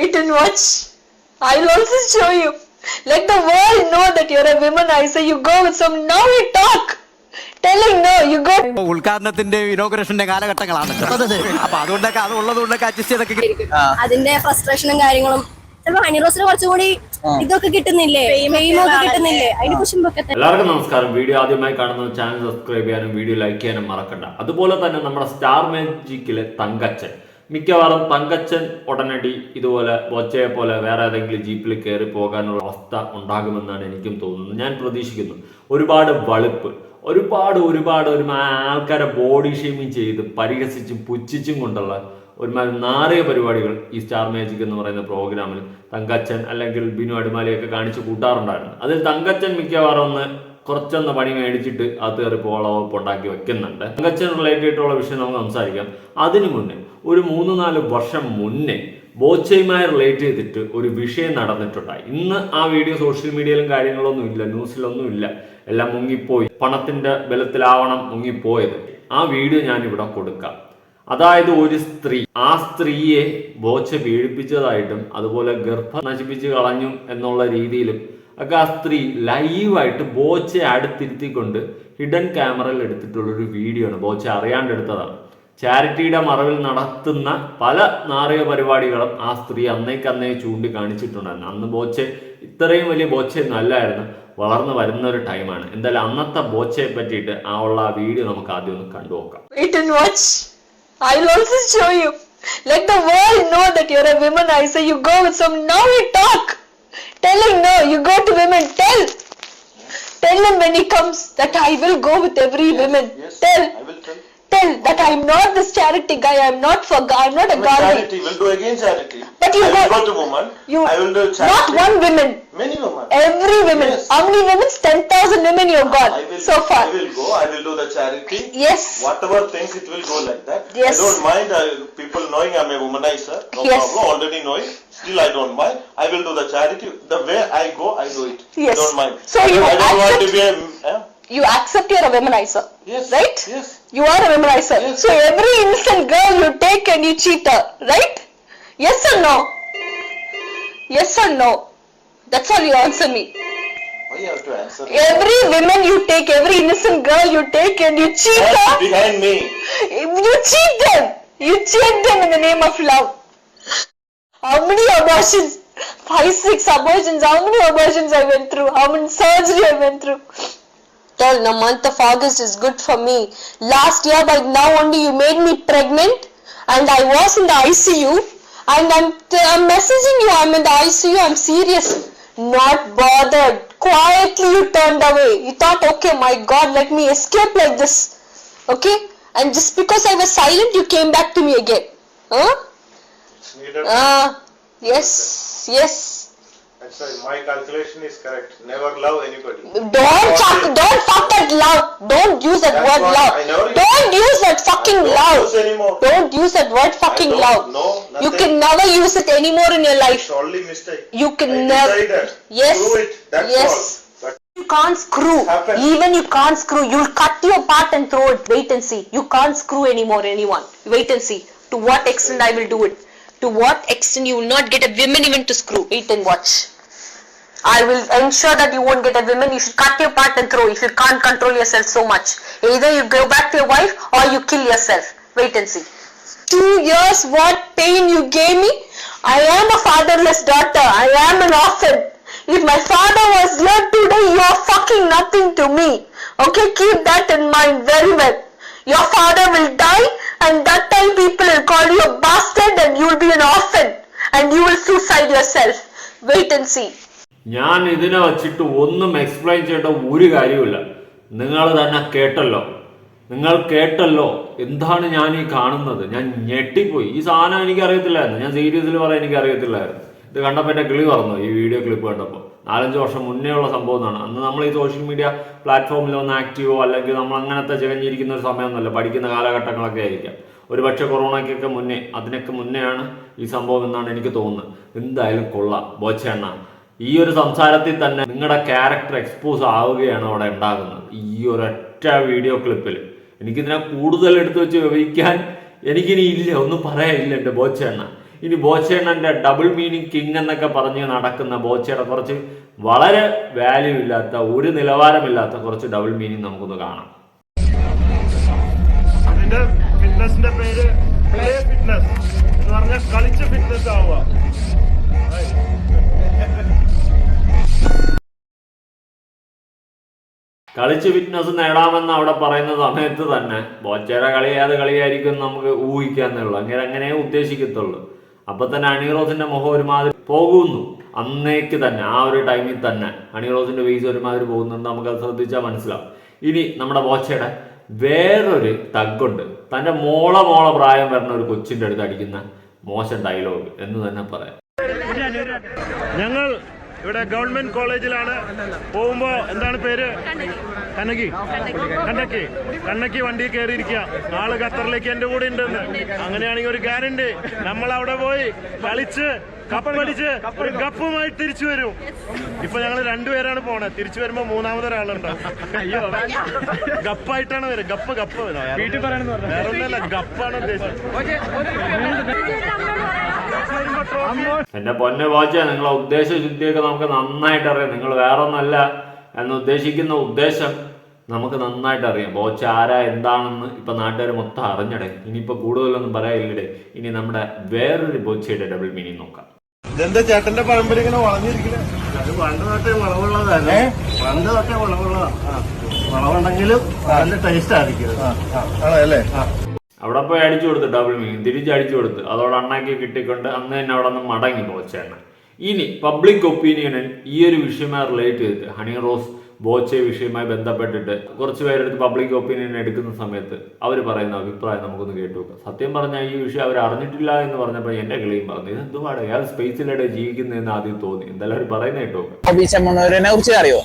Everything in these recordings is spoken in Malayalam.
Wait and watch. I'll also show you. Let the world know that you're a womanizer. You go with some. Now we talk. Telling no, you go. ഉദ്ഘാടനത്തിന്റെ ഇനോഗ്രേഷന്റെ കാലഘട്ടങ്ങളാണ്. അപ്പൊ അതുകൊണ്ടൊക്കെ അത് ഉള്ളതുകൊണ്ടൊക്കെ അഡ്ജസ്റ്റ് ചെയ്തൊക്കെ അതിന്റെ ഫ്രസ്ട്രേഷനും കാര്യങ്ങളും. ഇതൊക്കെ കിട്ടുന്നില്ലേ? എല്ലാവർക്കും നമസ്കാരം. വീഡിയോ ആദ്യമായി കാണുന്ന ചാനൽ സബ്സ്ക്രൈബ് ചെയ്യാനും വീഡിയോ ലൈക്ക് ചെയ്യാനും മറക്കണ്ട. അതുപോലെ തന്നെ നമ്മുടെ സ്റ്റാർ മാജിക്കിലെ തങ്കച്ചൻ. മിക്കവാറും തങ്കച്ചൻ ഉടനടി ഇതുപോലെ ബോച്ചയെ പോലെ വേറെ ഏതെങ്കിലും ജീപ്പിൽ കയറി പോകാനുള്ള അവസ്ഥ ഉണ്ടാകുമെന്നാണ് എനിക്കും തോന്നുന്നത്. ഞാൻ പ്രതീക്ഷിക്കുന്നു. ഒരുപാട് വളുപ്പ് ഒരുപാട് ഒരുപാട് ഒരു ആൾക്കാരെ ബോഡി ഷേമിങ് ചെയ്ത് പരിഹസിച്ചും പുച്ഛിച്ചും കൊണ്ടുള്ള ഒരുമാതിരി നാറിയ പരിപാടികൾ ഈ സ്റ്റാർ മാജിക് എന്ന് പറയുന്ന പ്രോഗ്രാമിൽ തങ്കച്ചൻ അല്ലെങ്കിൽ ബിനു അടിമാലിയൊക്കെ കാണിച്ചു കൂട്ടാറുണ്ടായിരുന്നു. അതിൽ തങ്കച്ചൻ മിക്കവാറും ഒന്ന് കുറച്ചൊന്ന് പണി മേടിച്ചിട്ട് അത് കയറി പോളവപ്പ് ഉണ്ടാക്കി വെക്കുന്നുണ്ട്. തങ്കച്ചൻ റിലേറ്റഡ് ആയിട്ടുള്ള വിഷയം നമുക്ക് സംസാരിക്കാം. അതിനു മുന്നേ ഒരു മൂന്ന് നാല് വർഷം മുന്നേ ബോച്ചയുമായി റിലേറ്റ് ചെയ്തിട്ട് ഒരു വിഷയം നടന്നിട്ടുണ്ടായി. ഇന്ന് ആ വീഡിയോ സോഷ്യൽ മീഡിയയിലും കാര്യങ്ങളൊന്നും ഇല്ല ന്യൂസിലൊന്നും ഇല്ല. എല്ലാം മുങ്ങിപ്പോയി. പണത്തിന്റെ ബലത്തിലാവണം മുങ്ങിപ്പോയത്. ആ വീഡിയോ ഞാൻ ഇവിടെ കൊടുക്കാം. അതായത് ഒരു സ്ത്രീ ആ സ്ത്രീയെ ബോച്ച പീഡിപ്പിച്ചതായിട്ടും അതുപോലെ ഗർഭം നശിപ്പിച്ച് കളഞ്ഞു എന്നുള്ള രീതിയിലും ഒക്കെ ആ സ്ത്രീ ലൈവായിട്ട് ബോച്ചയെ അടുത്തിരുത്തിക്കൊണ്ട് ഹിഡൻ ക്യാമറയിൽ എടുത്തിട്ടുള്ള ഒരു വീഡിയോ ആണ്. ബോച്ച അറിയാണ്ട് എടുത്തതാണ്. ചാരിറ്റിയുടെ മറവിൽ നടത്തുന്ന പല നാറിക പരിപാടികളും ആ സ്ത്രീ അന്നേക്ക് അന്നേ ചൂണ്ടിക്കാണിച്ചിട്ടുണ്ടായിരുന്നു അന്ന് ബോച്ചെ ഇത്രയും വലിയ ബോച്ചയൊന്നും അല്ലായിരുന്നു വളർന്നു വരുന്ന ഒരു ടൈമാണ് എന്തായാലും അന്നത്തെ ബോച്ചയെ പറ്റിയിട്ട് ആ ഉള്ള ആ വീഡിയോ നമുക്ക് ആദ്യം ഒന്ന് കണ്ടു നോക്കാം Wait and watch. I'll also show you. Let the world know that you're a womanizer. You go with some. Now you talk. Telling no, you go to women. Tell. Tell him when he comes that I will go with every woman. Yes, Tell. I will tell. Tell that I'm not this charity guy. I'm not for. I'm not a Gandhi. charity. Will do again charity. But you I will go- go to woman. You I will do charity. not one woman. Many women. Every woman. Yes. How many women? Ten thousand women you've got I will, so far. I will go. I will do the charity. Yes. Whatever things it will go like that. Yes. I don't mind uh, people knowing I'm a womanizer. No Yes. problem. Already knowing. Still I don't mind. I will do the charity. The way I go, I do it. Yes. I don't mind. So you I don't want to be a. eh? You accept you're a womanizer. Yes. Right? Yes. You are a womanizer. Yes. So every innocent girl you take and you cheat her, right? Yes or no? Yes or no? That's all you answer me. Why you have to answer? Every woman you take, every innocent girl you take and you cheat That's her, behind me. you cheat them. You cheat them in the name of love. How many abortions? Five, six abortions. How many abortions I went through? How many surgery I went through? Tell the month of August is good for me. Last year by now only you made me pregnant and I was in the ICU and I'm, I'm messaging you, I'm in the ICU, I'm serious. Not bothered. Quietly you turned away. You thought, okay, my God, let me escape like this. Okay? And just because I was silent, you came back to me again. Huh? Ah, yes, yes. Why my calculation is correct. Never love anybody. Don't fuck, don't fuck that love. Don't use that That's word what love. I never use. Don't use that fucking Don't love. use anymore. Don't use that word fucking don't love. know You nothing. can never use it anymore in your life. It's only mistake. You can never. decided. Yes. Prove it. That's Yes. all. But You can't screw. Even you can't screw. You'll cut your part and throw it. Wait and see. You can't screw anymore anyone. Wait and see. To what extent I will do it. To what extent you will not get a woman even to screw. Wait and watch. I will ensure that you won't get a woman. You should cut your part and throw if you can't control yourself so much. Either you go back to your wife or you kill yourself. Wait and see. Two years, what pain you gave me. I am a fatherless daughter. I am an orphan. If my father was here today, you are fucking nothing to me. Okay, keep that in mind very well. Your father will die, and that time people will call you a bastard, and you will be an orphan, and you will suicide yourself. Wait and see. ഞാൻ ഇതിനെ വച്ചിട്ട് ഒന്നും എക്സ്പ്ലെയിൻ ചെയ്യേണ്ട ഒരു കാര്യമില്ല നിങ്ങൾ തന്നെ കേട്ടല്ലോ. നിങ്ങൾ കേട്ടല്ലോ. എന്താണ് ഞാൻ ഈ കാണുന്നത്? ഞാൻ ഞെട്ടിപ്പോയി. ഈ സാധനം എനിക്ക് അറിയത്തില്ലായിരുന്നു ഞാൻ സീരിയസിൽ പറയാൻ എനിക്ക് അറിയത്തില്ലായിരുന്നു ഇത് കണ്ടപ്പോൾ എന്റെ കിളി പറഞ്ഞു ഈ വീഡിയോ ക്ലിപ്പ് കണ്ടപ്പോൾ നാലഞ്ച് വർഷം മുന്നേ ഉള്ള സംഭവമാണ് അന്ന് നമ്മൾ ഈ സോഷ്യൽ മീഡിയ പ്ലാറ്റ്ഫോമിൽ ഒന്ന് ആക്റ്റീവോ അല്ലെങ്കിൽ നമ്മൾ അങ്ങനത്തെ ചികഞ്ഞിരിക്കുന്ന ഒരു സമയമൊന്നുമല്ല. പഠിക്കുന്ന കാലഘട്ടങ്ങളൊക്കെ ആയിരിക്കാം. ഒരു പക്ഷേ കൊറോണയ്ക്കൊക്കെ മുന്നേ അതിനൊക്കെ മുന്നെയാണ് ഈ സംഭവം എന്നാണ് എനിക്ക് തോന്നുന്നത്. എന്തായാലും കൊള്ളാം. ബോച്ചെണ്ണ. ഈ ഒരു സംസാരത്തിൽ തന്നെ നിങ്ങളുടെ ക്യാരക്ടർ എക്സ്പോസ് ആവുകയാണ് അവിടെ ഉണ്ടാകുന്നത്. ഈ ഒരൊറ്റ വീഡിയോ ക്ലിപ്പിൽ എനിക്കിതിനെ കൂടുതൽ എടുത്തു വെച്ച് വിവരിക്കാൻ എനിക്കിനി ഇല്ല ഒന്നും പറയാനില്ല എന്റെ ബോച്ചേണ്ണ. ഇനി ബോച്ചേണ്ണന്റെ ഡബിൾ മീനിങ് കിങ് എന്നൊക്കെ പറഞ്ഞ് നടക്കുന്ന ബോച്ചയുടെ കുറച്ച് വളരെ വാല്യൂ ഇല്ലാത്ത ഒരു നിലവാരമില്ലാത്ത കുറച്ച് ഡബിൾ മീനിങ് നമുക്കൊന്ന് കാണാം. അതിന്റെ ഫിറ്റ്നസിന്റെ പേര് പ്ലേ ഫിറ്റ്നസ് എന്ന് പറഞ്ഞാൽ കളിച്ച ഫിറ്റ്നസ് ആവുക. കളിച്ച് ഫിറ്റ്നസ് നേടാമെന്ന് അവിടെ പറയുന്ന സമയത്ത് തന്നെ ബോച്ചയുടെ കളി ഏത് കളിയായിരിക്കും നമുക്ക് ഊഹിക്കാന്നുള്ളൂ അങ്ങനെ അങ്ങനെ ഉദ്ദേശിക്കത്തുള്ളൂ. അപ്പൊ തന്നെ അണിറോസിന്റെ മുഖം ഒരുമാതിരി പോകുന്നു. അന്നേക്ക് തന്നെ ആ ഒരു ടൈമിൽ തന്നെ അണിറോസിന്റെ ഫേസ് ഒരുമാതിരി പോകുന്നുണ്ട് നമുക്ക് അത് ശ്രദ്ധിച്ചാൽ മനസ്സിലാവും. ഇനി നമ്മുടെ ബോച്ചയുടെ വേറൊരു തഗ്ഗുണ്ട് തന്റെ മോള മോള പ്രായം വരുന്ന ഒരു കൊച്ചിന്റെ അടുത്ത് അടിക്കുന്ന മോശം ഡയലോഗ് എന്ന് തന്നെ പറയാം. ഞങ്ങൾ ഇവിടെ ഗവൺമെന്റ് കോളേജിലാണ്. പോകുമ്പോ എന്താണ് പേര്? കണ്ണകി കണ്ണക്കി കണ്ണക്കി വണ്ടി കയറിയിരിക്കുക. ആൾ ഖത്തറിലേക്ക് എന്റെ കൂടെ ഉണ്ടെന്ന്. അങ്ങനെയാണെങ്കിൽ ഒരു ഗ്യാരണ്ടി. നമ്മൾ അവിടെ പോയി കളിച്ച് കപ്പടിച്ച് ഒരു കപ്പുമായി തിരിച്ചു വരും. ഇപ്പൊ ഞങ്ങൾ രണ്ടുപേരാണ് പോണത്. തിരിച്ചു വരുമ്പോ മൂന്നാമതൊരാളുണ്ടാവും അയ്യോ. ഗപ്പായിട്ടാണ് വരും ഗപ്പ് ഗപ്പ്. വേറെ ഒന്നല്ല ഗപ്പാണ് ഉദ്ദേശിച്ചത്. എന്റെ പൊന്നെ വാച്ചാ നിങ്ങളെ ഉദ്ദേശ ശുദ്ധിയൊക്കെ നമുക്ക് നന്നായിട്ട് അറിയാം. നിങ്ങൾ വേറെ ഒന്നല്ല എന്ന് ഉദ്ദേശിക്കുന്ന ഉദ്ദേശം നമുക്ക് നന്നായിട്ട് അറിയാം. ബോച്ച ആരാ എന്താണെന്ന് ഇപ്പൊ നാട്ടുകാർ മൊത്തം അറിഞ്ഞടേ. ഇനിയിപ്പോ കൂടുതലൊന്നും പറയാനില്ലടേ. ഇനി നമ്മുടെ വേറൊരു ബോച്ചയുടെ ഡബിൾ മീനിങ് നോക്കാം. ഇതെന്താ ചേട്ടന്റെ പഴമ്പര ഇങ്ങനെ വളഞ്ഞിരിക്കുന്നത് അത് പണ്ട് തൊട്ടേ വളവുള്ളതല്ലേ പണ്ട് തൊട്ടേ വളവുള്ളതാ. വളവുണ്ടെങ്കിലും നല്ല ടേസ്റ്റ് ആയിരിക്കും. ആണല്ലേ? അവിടെ പോയി അടിച്ചു കൊടുത്ത് ഡബിൾ മീൻ തിരിച്ച് അടിച്ചു കൊടുത്ത്. അതോടെ അണ്ണാക്കി കിട്ടിക്കൊണ്ട് അന്ന് തന്നെ അവിടെ നിന്ന് മടങ്ങി ബോച്ചേണ്ണ ഇനി പബ്ലിക് ഒപ്പീനിയനിൽ ഈ ഒരു വിഷയമായി റിലേറ്റ് ചെയ്തിട്ട് ഹണി റോസ് ബോച്ചെ വിഷയമായി ബന്ധപ്പെട്ടിട്ട് കുറച്ച് പേരെടുത്ത് പബ്ലിക് ഒപ്പീനിയൻ എടുക്കുന്ന സമയത്ത് അവർ പറയുന്ന അഭിപ്രായം നമുക്കൊന്ന് കേട്ടു നോക്കാം സത്യം പറഞ്ഞാൽ ഈ വിഷയം അവർ അറിഞ്ഞിട്ടില്ല എന്ന് പറഞ്ഞപ്പോൾ എന്റെ കിളിയും പറഞ്ഞു ഇത് എന്തുപാട് അയാൾ സ്പേസിലൂടെ ജീവിക്കുന്നതെന്ന് ആദ്യം തോന്നി. എന്തായാലും അവർ പറയുന്ന കേട്ടു അറിയോ?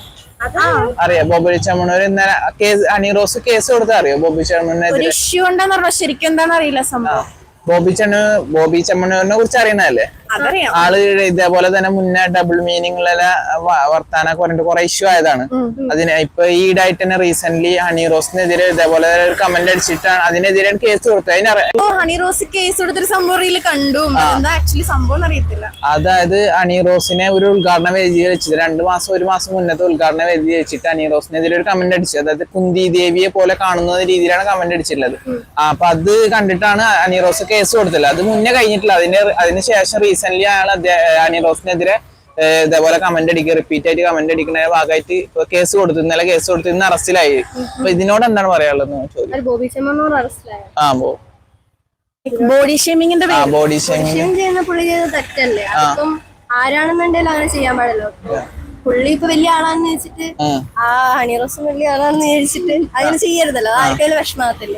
അറിയാം. ബോബി ചമ്മണൂർ ഇന്നലെ കേസ് അണിറോസ് കേസ് കൊടുത്ത അറിയോ? ബോബി ഒരു ചെമ്മണ്ണൂരിനെതിരെ ഇഷ്യൂ ഉണ്ടെന്ന് പറഞ്ഞാൽ ശരിക്കും എന്താണെന്ന് അറിയില്ല സംഭവം. ബോബി ചെണ്ണ ബോബി ചെമ്മണ്ണൂരിനെ കുറിച്ച് അറിയണല്ലേ ആൾ ഇതേപോലെ തന്നെ മുന്നേ ഡബിൾ മീനിങ് ഉള്ള വർത്താനൊക്കെ പറഞ്ഞിട്ട് കുറെ ഇഷ്യൂ ആയതാണ്. അതിന് ഇപ്പൊ ഈടായിട്ട് തന്നെ റീസെന്റ് ഹണി റോസിനെതിരെ ഇതേപോലെ ഒരു കമന്റ് അടിച്ചിട്ടാണ്. അതിനെതിരെ കേസ് കൊടുത്തത്. അതിനറിയാം ഓ ഹണി റോസ് കേസ് കൊടുത്തൊരു സംഭവം റീൽ കണ്ടു. ആക്ച്വലി സംഭവം അറിയത്തില്ല. അതായത് ഹണി റോസിനെ ഒരു ഉദ്ഘാടന വേദി വെച്ചത് രണ്ടു മാസം ഒരു മാസം മുന്നത്തെ ഉദ്ഘാടന വേദി വെച്ചിട്ട് ഹണി റോസിനെതിരെ ഒരു കമന്റ് അടിച്ചത്. അതായത് കുന്തി ദേവിയെ പോലെ കാണുന്ന രീതിയിലാണ് കമന്റ് അടിച്ചിട്ടുള്ളത്. അപ്പൊ അത് കണ്ടിട്ടാണ് ഹണി റോസ് കേസ് കൊടുത്തത്. അത് മുന്നേ കഴിഞ്ഞിട്ടില്ല. അതിന് അതിന് ശേഷം റീസെന്റ് അയാൾ അണി റോസിനെതിരെ ഇതേപോലെ കമന്റ് അടിക്കുക റിപ്പീറ്റ് ആയിട്ട് കമന്റ് അടിക്കുന്ന ഭാഗമായിട്ട് ഇപ്പൊ കേസ് കൊടുത്തു. ഇന്നലെ കേസ് കൊടുത്തു. ഇന്ന് അറസ്റ്റിലായി. അപ്പൊ ഇതിനോട് എന്താണ് പറയാനുള്ളത് അറസ്റ്റിലായ? ആ ബോ ബോഡി ഷേമിങ്ങിന്റെ ആ ബോഡി ഷേമിങ്. ചെയ്യുന്ന പുള്ളി ചെയ്ത തെറ്റല്ലേ? ആരാണെന്നുണ്ടെങ്കിലും അങ്ങനെ ചെയ്യാൻ പാടില്ല. പുള്ളി ഇപ്പൊ വലിയ ആളാന്ന് വെച്ചിട്ട് ആ. ഹണി റോസും വലിയ ആളാന്ന് വിചാരിച്ചിട്ട് അങ്ങനെ ചെയ്യരുതല്ലോ. ആർക്കായാലും വിഷമാകത്തില്ല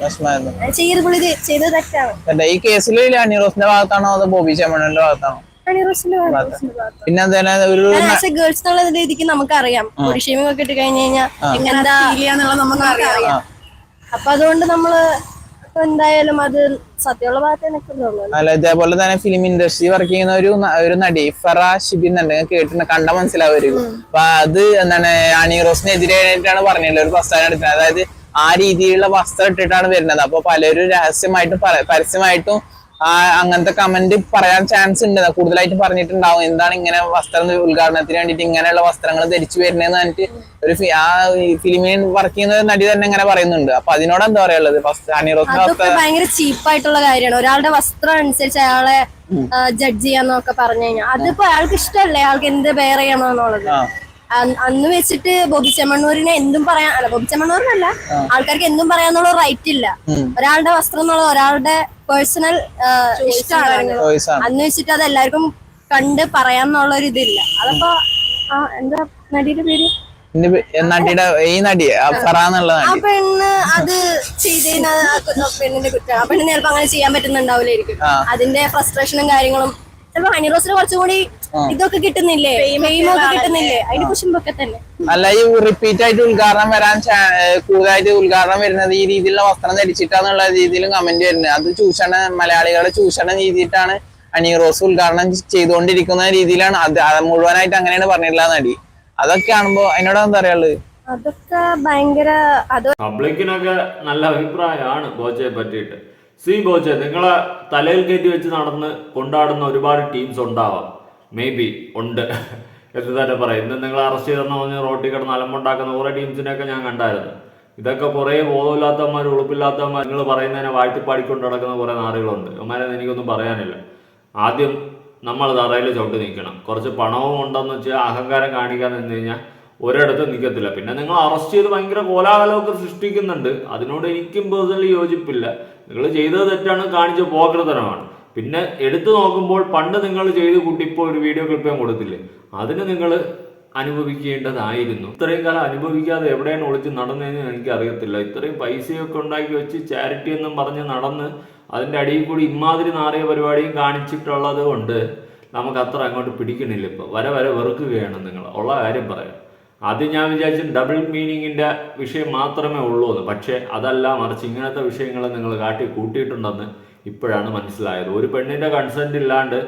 ചെയ്ത് പുള്ളി ചെയ്തത് തെറ്റാണ്. ഈ കേസിൽ ഹണി റോസിന്റെ ഭാഗത്താണോ അതോ ബോബി ചെമ്മണ്ണന്റെ ഭാഗത്താണോ. പിന്നെ ഒരു ഗേൾസ് എന്നുള്ള രീതിക്ക് നമുക്കറിയാം. ബോഡി ഷേമിംഗ് ഒക്കെ ഇട്ട് കഴിഞ്ഞ് കഴിഞ്ഞാൽ എന്താ നമുക്ക് അറിയാം അപ്പൊ അതുകൊണ്ട് നമ്മൾ എന്തായാലും അത് സത്യമുള്ള ഭാഗത്ത് നിൽക്കുന്നുള്ളൂ അല്ല? ഇതേപോലെ തന്നെ ഫിലിം ഇൻഡസ്ട്രി വർക്ക് ചെയ്യുന്ന ഒരു ഒരു നടി ഫറ ഷിബിൻ എന്നുണ്ട് കേട്ടിട്ട് കണ്ട മനസ്സിലാവരും അപ്പൊ അത് എന്താണ് അണി റോസിനെതിരെയായിട്ടാണ് പറഞ്ഞിട്ടുള്ളത് ഒരു പ്രസ്താവന എടുക്കുന്നത് അതായത് ആ രീതിയിലുള്ള വസ്ത്രം ഇട്ടിട്ടാണ് വരുന്നത്. അപ്പൊ പലരും രഹസ്യമായിട്ടും പരസ്യമായിട്ടും അങ്ങനത്തെ കമന്റ് പറയാൻ ചാൻസ് ഉണ്ട്. കൂടുതലായിട്ട് പറഞ്ഞിട്ടുണ്ടാവും. എന്താണ് ഇങ്ങനെ വസ്ത്രം ഉദ്ഘാടനത്തിന് വേണ്ടിയിട്ട് ഇങ്ങനെയുള്ള വസ്ത്രങ്ങൾ ധരിച്ചു വരുന്നതെന്ന് പറഞ്ഞിട്ട് ഒരു ആ ഫിലിമിൽ വർക്ക് ചെയ്യുന്ന നടി തന്നെ ഇങ്ങനെ പറയുന്നുണ്ട്. അപ്പൊ അതിനോട് എന്താ പറയുള്ളത് ഭയങ്കര ചീപ്പായിട്ടുള്ള കാര്യമാണ്. ഒരാളുടെ വസ്ത്രം അനുസരിച്ച് അയാളെ ജഡ്ജ് ചെയ്യാന്നൊക്കെ പറഞ്ഞു കഴിഞ്ഞാൽ അതിപ്പോ അയാൾക്ക് ഇഷ്ടമല്ലേ? അയാൾക്ക് എന്ത് ബെയർ ചെയ്യണമെന്നുള്ളത് അന്ന് വെച്ചിട്ട് ബോബി ചെമ്മണ്ണൂരിനെ എന്തും പറയാൻ അല്ല ബോബി ചെമ്മണ്ണൂരിനല്ല. ആൾക്കാർക്ക് എന്തും പറയാന്നുള്ള റൈറ്റ് ഇല്ല. ഒരാളുടെ വസ്ത്രം എന്നുള്ള ഒരാളുടെ പേഴ്സണൽ ഇഷ്ടമാണ് ചോയ്സ് ആണ്. അന്ന് വെച്ചിട്ട് അത് എല്ലാവർക്കും കണ്ട് പറയാന്നുള്ള ഒരു ഇതില്ല. അതപ്പോ ആ, എന്താ നടിയുടെ പേര്? നടിയുടെ ഈ നടി ആ പെണ്ണ് അത് ചെയ്തതിന് പെണ്ണിന്റെ കുറ്റം ആ പെണ്ണിന് ചിലപ്പോ അങ്ങനെ ചെയ്യാൻ പറ്റുന്നുണ്ടാവില്ലായിരിക്കും. അതിന്റെ ഫ്രസ്ട്രേഷനും കാര്യങ്ങളും ചിലപ്പോ ഹണി റോസിന് കുറച്ചും കൂടി ഇതൊക്കെ കിട്ടുന്നില്ലേ? ഫെയിമൊക്കെ കിട്ടുന്നില്ലേ? അതിന്റെ കുശുമ്പൊക്കെ തന്നെ. അല്ല ഈ റിപ്പീറ്റ് ആയിട്ട് ഉദ്ഘാടനം വരാൻ കൂടുതലായിട്ട് ഉദ്ഘാടനം വരുന്നത് ഈ രീതിയിലുള്ള വസ്ത്രം ധരിച്ചിട്ടാന്നുള്ള രീതിയിലും കമന്റ് വരുന്നത്. അത് ചൂഷണ മലയാളികളെ ചൂഷണം ചെയ്തിട്ടാണ് അണി റോസ് ഉദ്ഘാടനം ചെയ്തുകൊണ്ടിരിക്കുന്ന രീതിയിലാണ്. അത് മുഴുവനായിട്ട് അങ്ങനെയാണ് പറഞ്ഞിട്ടുള്ള നടി. അതൊക്കെ ആണുമ്പോ അതിനോട് എന്താ പറയാനുള്ളത്? അതൊക്കെ ഭയങ്കര അത് പബ്ലിക്കിനൊക്കെ നല്ല അഭിപ്രായമാണ് ബോച്ചയെ പറ്റിയിട്ട്. സി ബോച്ചെ നിങ്ങളെ തലയിൽ കയറ്റി വെച്ച് നടന്ന് കൊണ്ടാടുന്ന ഒരുപാട് ടീംസ് ഉണ്ടാവാം. മേ ബി ഉണ്ട് എന്ന് തന്നെ പറയാം. ഇന്ന് നിങ്ങൾ അറസ്റ്റ് ചെയ്തെന്ന് പറഞ്ഞ് റോട്ടിൽ കിടന്ന് അലമ്പുണ്ടാക്കുന്ന കുറേ ടീംസിനെയൊക്കെ ഞാൻ കണ്ടായിരുന്നു. ഇതൊക്കെ കുറേ ബോധമില്ലാത്തവന്മാർ ഉളുപ്പില്ലാത്തവന്മാർ നിങ്ങൾ പറയുന്നതിനെ വാഴ്ത്തിപ്പാടിക്കൊണ്ട് നടക്കുന്ന കുറേ നാടുകളുണ്ട് അവന്മാരെ എനിക്കൊന്നും പറയാനില്ല. ആദ്യം നമ്മൾ തറയിൽ ചവിട്ട് നിൽക്കണം. കുറച്ച് പണവും ഉണ്ടെന്ന് വെച്ചാൽ അഹങ്കാരം കാണിക്കാൻ നിന്ന് കഴിഞ്ഞാൽ ഒരിടത്ത് നിൽക്കത്തില്ല. പിന്നെ നിങ്ങൾ അറസ്റ്റ് ചെയ്ത് ഭയങ്കര കോലാഹലമൊക്കെ സൃഷ്ടിക്കുന്നുണ്ട്. അതിനോട് എനിക്കും പേഴ്സണലി യോജിപ്പില്ല. നിങ്ങൾ ചെയ്തത് തെറ്റാണ് കാണിച്ച തരമാണ് പിന്നെ എടുത്തു നോക്കുമ്പോൾ പണ്ട് നിങ്ങൾ ചെയ്ത് കൂട്ടിപ്പോൾ ഒരു വീഡിയോ ക്ലിപ്പ് ഞാൻ കൊടുത്തില്ലേ? അതിന് നിങ്ങൾ അനുഭവിക്കേണ്ടതായിരുന്നു. ഇത്രയും കാലം അനുഭവിക്കാതെ എവിടെയാണ് ഒളിച്ച് നടന്നതെന്ന് എനിക്ക് അറിയത്തില്ല ഇത്രയും പൈസയൊക്കെ ഉണ്ടാക്കി വെച്ച് ചാരിറ്റി എന്നും പറഞ്ഞ് നടന്ന് അതിന്റെ അടിയിൽ കൂടി ഇമാതിരി നാറിയ പരിപാടിയും കാണിച്ചിട്ടുള്ളത് കൊണ്ട് നമുക്ക് അത്ര അങ്ങോട്ട് പിടിക്കണില്ല ഇപ്പോൾ വരെ വരെ വെറുക്കുകയാണ് നിങ്ങൾ. ഉള്ള കാര്യം പറയാം. ആദ്യം ഞാൻ വിചാരിച്ചു ഡബിൾ മീനിങ്ങിന്റെ വിഷയം മാത്രമേ ഉള്ളൂ എന്ന് പക്ഷേ അതല്ല മറിച്ച് ഇങ്ങനത്തെ വിഷയങ്ങൾ നിങ്ങൾ കാട്ടി കൂട്ടിയിട്ടുണ്ടെന്ന് ഇപ്പോഴാണ് മനസ്സിലായത്. ഒരു പെണ്ണിന്റെ കൺസെന്റ് ഇല്ലാണ്ട്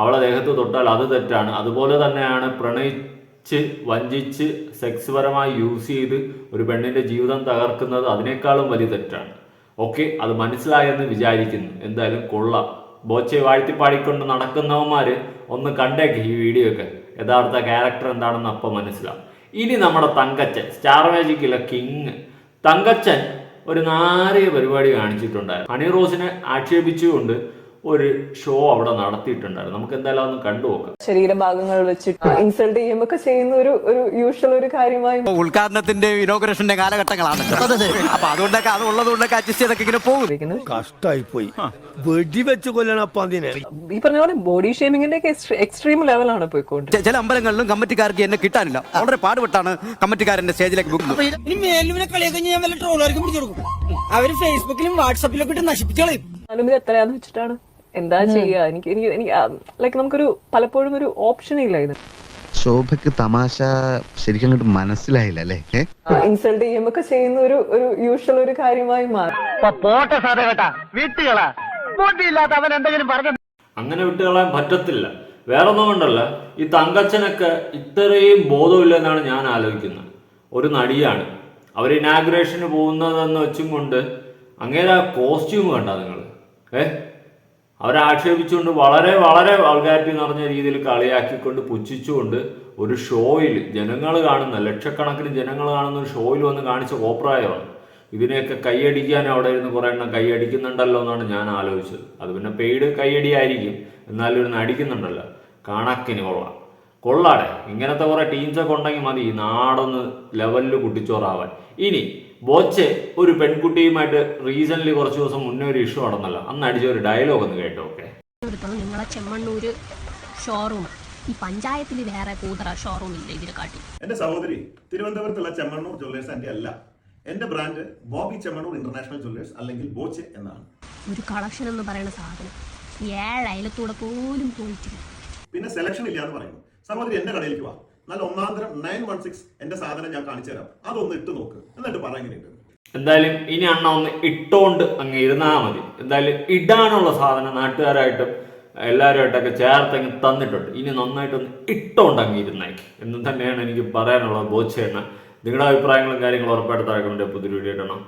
അവളെ ദേഹത്ത് തൊട്ടാൽ അത് തെറ്റാണ്. അതുപോലെ തന്നെയാണ് പ്രണയിച്ച് വഞ്ചിച്ച് സെക്സ് പരമായി യൂസ് ചെയ്ത് ഒരു പെണ്ണിന്റെ ജീവിതം തകർക്കുന്നത് അതിനേക്കാളും വലിയ തെറ്റാണ്. ഓക്കെ അത് മനസ്സിലായെന്ന് വിചാരിക്കുന്നു. എന്തായാലും കൊള്ളാം. ബോച്ചെ വാഴ്ത്തിപ്പാടിക്കൊണ്ട് നടക്കുന്നവന്മാർ ഒന്ന് കണ്ടേക്ക് ഈ വീഡിയോ ഒക്കെ യഥാർത്ഥ ക്യാരക്ടർ എന്താണെന്ന് അപ്പം മനസ്സിലാവും. ഇനി നമ്മുടെ തങ്കച്ചൻ സ്റ്റാർ മാജിക്കിലെ കിങ് തങ്കച്ചൻ ഒരു നാരിയ പരിപാടി കാണിച്ചിട്ടുണ്ടായിരുന്നു. ഹണി റോസിനെ ആക്ഷേപിച്ചുകൊണ്ട് ഒരു ഷോ അവിടെ നടത്തിയിട്ടുണ്ടായിരുന്നു. നമുക്ക് എന്തായാലും ഒന്ന് കണ്ടു നോക്കാം. ശരീരഭാഗങ്ങൾ വെച്ചിട്ട് ഇൻസൾട്ട് ചെയ്യുമ്പോ ചെയ്യുന്ന ഒരു ഒരു യൂഷ്വൽ ഒരു കാര്യമായി ഉദ്ഘാടനത്തിന്റെ ഇനോഗ്രേഷന്റെ കാലഘട്ടങ്ങളാണ്. അപ്പൊ അതുകൊണ്ടൊക്കെ അത് ഉള്ളതുകൊണ്ടൊക്കെ അഡ്ജസ്റ്റ് ചെയ്തൊക്കെ ഇങ്ങനെ പോകും. കഷ്ടായി പോയി വെടിവെച്ച് കൊല്ലണപ്പ അതിനെ ഈ പറഞ്ഞ പോലെ ബോഡി ഷേമിങ്ങിന്റെ എക്സ്ട്രീം ലെവലാണ് പോയിക്കൊണ്ട് ചില അമ്പലങ്ങളിലും കമ്മിറ്റിക്കാർക്ക് എന്നെ കിട്ടാനില്ല. വളരെ പാടുപെട്ടാണ് കമ്മിറ്റിക്കാരന്റെ സ്റ്റേജിലേക്ക് അവർ ഫേസ്ബുക്കിലും വാട്സപ്പിലും ഇട്ട് നശിപ്പിച്ചു കളയും. എന്നാലും എത്രയാന്ന് വെച്ചിട്ടാണ്? എന്താ ചെയ്യാ? എനിക്ക് എനിക്ക് എനിക്ക് ലൈക്ക് നമുക്കൊരു പലപ്പോഴും ഒരു ഓപ്ഷൻ ഇല്ല ഇത് ശോഭയ്ക്ക് തമാശ ശരിക്കും അങ്ങോട്ട് മനസ്സിലായില്ല അല്ലേ? ഇൻസൾട്ട് ചെയ്യുമ്പോ ചെയ്യുന്ന ഒരു ഒരു യൂഷ്വൽ ഒരു കാര്യമായി മാറും. പോട്ടെ സാറേ കേട്ടാ. വീട്ടുകളാ. അവൻ എന്തെങ്കിലും പറഞ്ഞു അങ്ങനെ വിട്ടുകളയാൻ പറ്റത്തില്ല. വേറെ ഒന്നും കൊണ്ടല്ല. ഈ തങ്കച്ചനൊക്കെ ഇത്രയും ബോധമില്ലെന്നാണ് ഞാൻ ആലോചിക്കുന്നത്. ഒരു നടിയാണ്. അവർ ഇനാഗ്രേഷന് പോകുന്നതെന്ന് വെച്ചും കൊണ്ട് അങ്ങേരെ കോസ്റ്റ്യൂം കണ്ട നിങ്ങൾ ഏ? അവരെ ആക്ഷേപിച്ചുകൊണ്ട് വളരെ വളരെ വൾഗാരിറ്റി നിറഞ്ഞ രീതിയിൽ കളിയാക്കിക്കൊണ്ട് പുച്ഛിച്ചുകൊണ്ട് ഒരു ഷോയിൽ ജനങ്ങൾ കാണുന്ന ലക്ഷക്കണക്കിന് ജനങ്ങൾ കാണുന്ന ഒരു ഷോയിൽ വന്ന് കാണിച്ച കോപ്രായമാണ്. ഇതിനെയൊക്കെ കൈയടിക്കാൻ അവിടെ ഇരുന്ന് കുറേ എണ്ണം കൈയടിക്കുന്നുണ്ടല്ലോ എന്നാണ് ഞാൻ ആലോചിച്ചത്. അത് പിന്നെ പെയ്ഡ് കൈയടിയായിരിക്കും. എന്നാലും ഇരുന്ന് അടിക്കുന്നുണ്ടല്ലോ. കണക്കിന് കൊള്ളാം. കൊള്ളാടെ. ഇങ്ങനത്തെ കുറേ ടീംസൊക്കെ ഉണ്ടെങ്കിൽ മതി. നാടൊന്ന് ലെവലിൽ കുട്ടിച്ചോറാവാൻ. ഇനി ബോച്ചെ ഒരു പെൺകുട്ടിയുമായിട്ട് റീസെന്റ് കുറച്ച് ദിവസം മുന്നേ ഒരു ഇഷ്യൂ നടന്നല്ലോ. അന്ന് അടിച്ച ഒരു ഡയലോഗ് ഒന്ന് കേട്ടോ ഓക്കെ? നിങ്ങളെ ചെമ്മണ്ണൂര് ഷോറൂം ഈ പഞ്ചായത്തിൽ വേറെ കൂതറ ഷോറൂം ഇല്ല ഇതിൽ കാട്ടി. എന്റെ സഹോദരി തിരുവനന്തപുരത്തുള്ള ചെമ്മണ്ണൂർ ജ്വല്ലേഴ്സ് ആൻഡ് അല്ല. എന്റെ brand Boby Chemmanur international jewellers അല്ലെങ്കിൽ ബോച്ചെ എന്നാണ്. ഒരു കളക്ഷൻ എന്ന് പറയുന്ന സാധനം. ഏഴ് അയലത്തൂടെ പോലും പോയിട്ടില്ല. പിന്നെ സെലക്ഷൻ ഇല്ല എന്ന് പറയുന്നു. സഹോദരി എന്റെ കടയിലേക്ക് വാ. നല്ല ഒന്നാന്തരം നയൻ വൺ സിക്സ് എന്റെ സാധനം ഞാൻ കാണിച്ചു തരാം. അതൊന്ന് ഇട്ട് നോക്ക്. എന്നിട്ട് പറ എങ്ങനെയുണ്ട്. എന്തായാലും ഇനി അണ്ണ ഒന്ന് ഇട്ടോണ്ട് അങ്ങ് ഇരുന്നാൽ മതി. എന്തായാലും ഇടാനുള്ള സാധനം നാട്ടുകാരായിട്ടും എല്ലാവരുമായിട്ടൊക്കെ ചേർത്ത് അങ്ങ് തന്നിട്ടുണ്ട്. ഇനി നന്നായിട്ടൊന്ന് ഇട്ടോണ്ട് അങ്ങ് ഇരുന്നേക്ക് എന്ന് തന്നെയാണ് എനിക്ക് പറയാനുള്ളത് ബോച്ചെണ്ണ നിങ്ങളുടെ അഭിപ്രായങ്ങളും കാര്യങ്ങളും ഉറപ്പായിട്ട് താഴെ പുതിയ വീഡിയോ ഇടണം